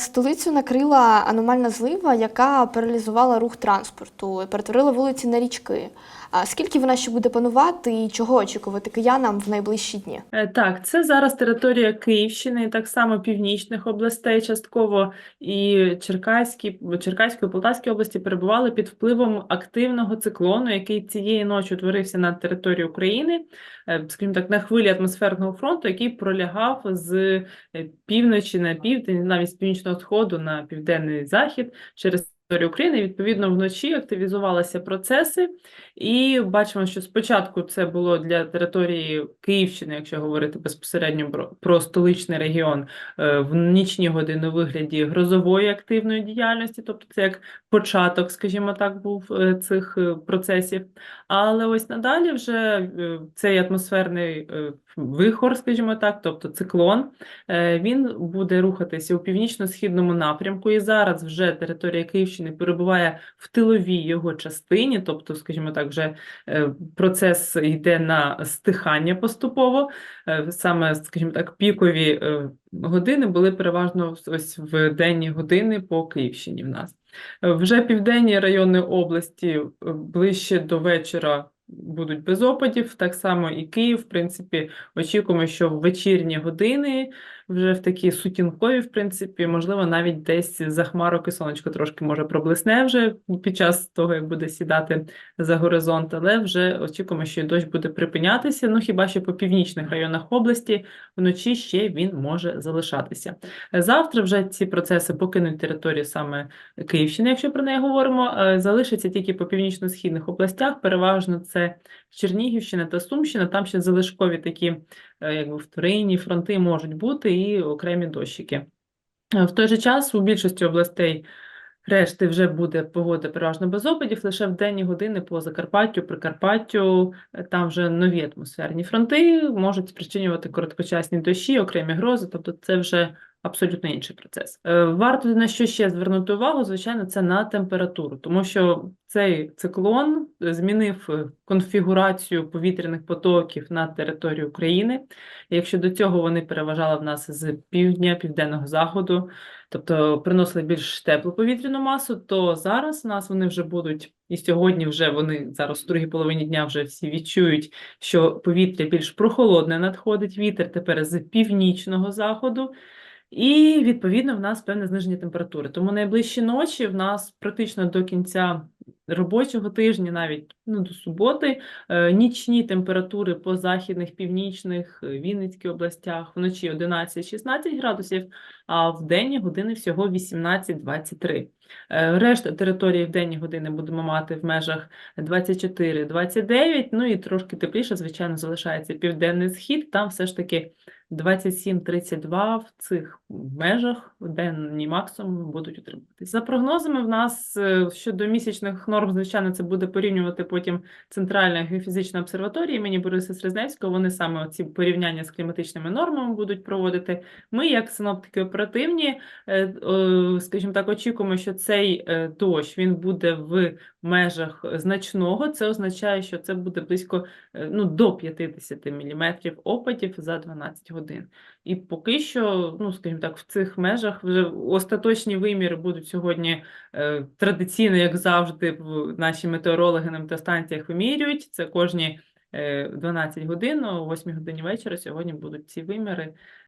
Столицю накрила аномальна злива, яка паралізувала рух транспорту, перетворила вулиці на річки. А скільки вона ще буде панувати і чого очікувати киянам в найближчі дні? Е, Так, це зараз територія Київщини, так само північних областей, частково і Черкаські, Черкаської, Полтавської області перебували під впливом активного циклону, який цієї ночі утворився на території України, е, скажімо так, на хвилі атмосферного фронту, який пролягав з е, півночі на південь, навіть з північного сходу на південний захід через України. Відповідно, вночі активізувалися процеси, і бачимо, що спочатку це було для території Київщини, якщо говорити безпосередньо про, про столичний регіон, е, в нічні години вигляді грозової активної діяльності, тобто це як початок, скажімо так, був е, цих е, процесів. Але ось надалі вже цей атмосферний вихор, скажімо так, тобто циклон, він буде рухатися у північно-східному напрямку, і зараз вже територія Київщини перебуває в тиловій його частині, тобто, скажімо так, вже е, процес йде на стихання поступово. Е, Саме, скажімо так, пікові е, години були переважно ось в денні години по Київщині в нас. Вже південні райони області ближче до вечора будуть без опадів, так само і Київ, в принципі, очікуємо, що в вечірні години, вже в такі сутінкові, в принципі, можливо, навіть десь за хмарок і сонечко трошки може проблисне вже під час того, як буде сідати за горизонт, але вже очікуємо, що дощ буде припинятися. Ну хіба що по північних районах області вночі ще він може залишатися. Завтра вже ці процеси покинуть територію саме Київщини, якщо про неї говоримо, е, залишиться тільки по північно-східних областях. Переважно це Чернігівщина та Сумщина. Там ще залишкові такі, е, якби вторинні фронти можуть бути і окремі дощики. Е, В той же час у більшості областей решти вже буде погода переважно без опадів, лише в денні години по Закарпаттю, Прикарпаттю, е, там вже нові атмосферні фронти можуть спричинювати короткочасні дощі, окремі грози, тобто це вже абсолютно інший процес. Е, Варто на що ще звернути увагу, звичайно, це на температуру, тому що цей циклон змінив е, конфігурацію повітряних потоків на території України. Якщо до цього вони переважали в нас з півдня, південного заходу, тобто приносили більш теплу повітряну масу, то зараз у нас вони вже будуть, і сьогодні вже вони зараз у другій половині дня вже всі відчують, що повітря більш прохолодне надходить, вітер тепер з північного заходу. І відповідно в нас певне зниження температури. Тому найближчі ночі в нас практично до кінця робочого тижня, навіть ну, до суботи, е, нічні температури по західних, північних, Вінницьких Вінницькій областях вночі 11-16 градусів, а в день години всього 18-23. Е, Решта території в денні години будемо мати в межах 24-29, ну і трошки тепліше, звичайно, залишається південний схід, там все ж таки 27-32 в цих межах денні максимум будуть утримуватись. За прогнозами, в нас е, щодо місячних норм, звичайно, це буде порівнювати потім Центральна геофізична обсерваторія імені Бориса Срезневського. Вони саме ці порівняння з кліматичними нормами будуть проводити. Ми, як синоптики оперативні, е, скажімо так, очікуємо, що цей е, дощ він буде в межах значного. Це означає, що це буде близько е, ну, до 50 мм опадів за 12 годин. І поки що, ну, скажімо так, в цих межах вже остаточні виміри будуть сьогодні е, традиційно, як завжди, наші метеорологи на метеостанціях вимірюють. Це кожні е, 12 годин, о 8 годині вечора сьогодні будуть ці виміри.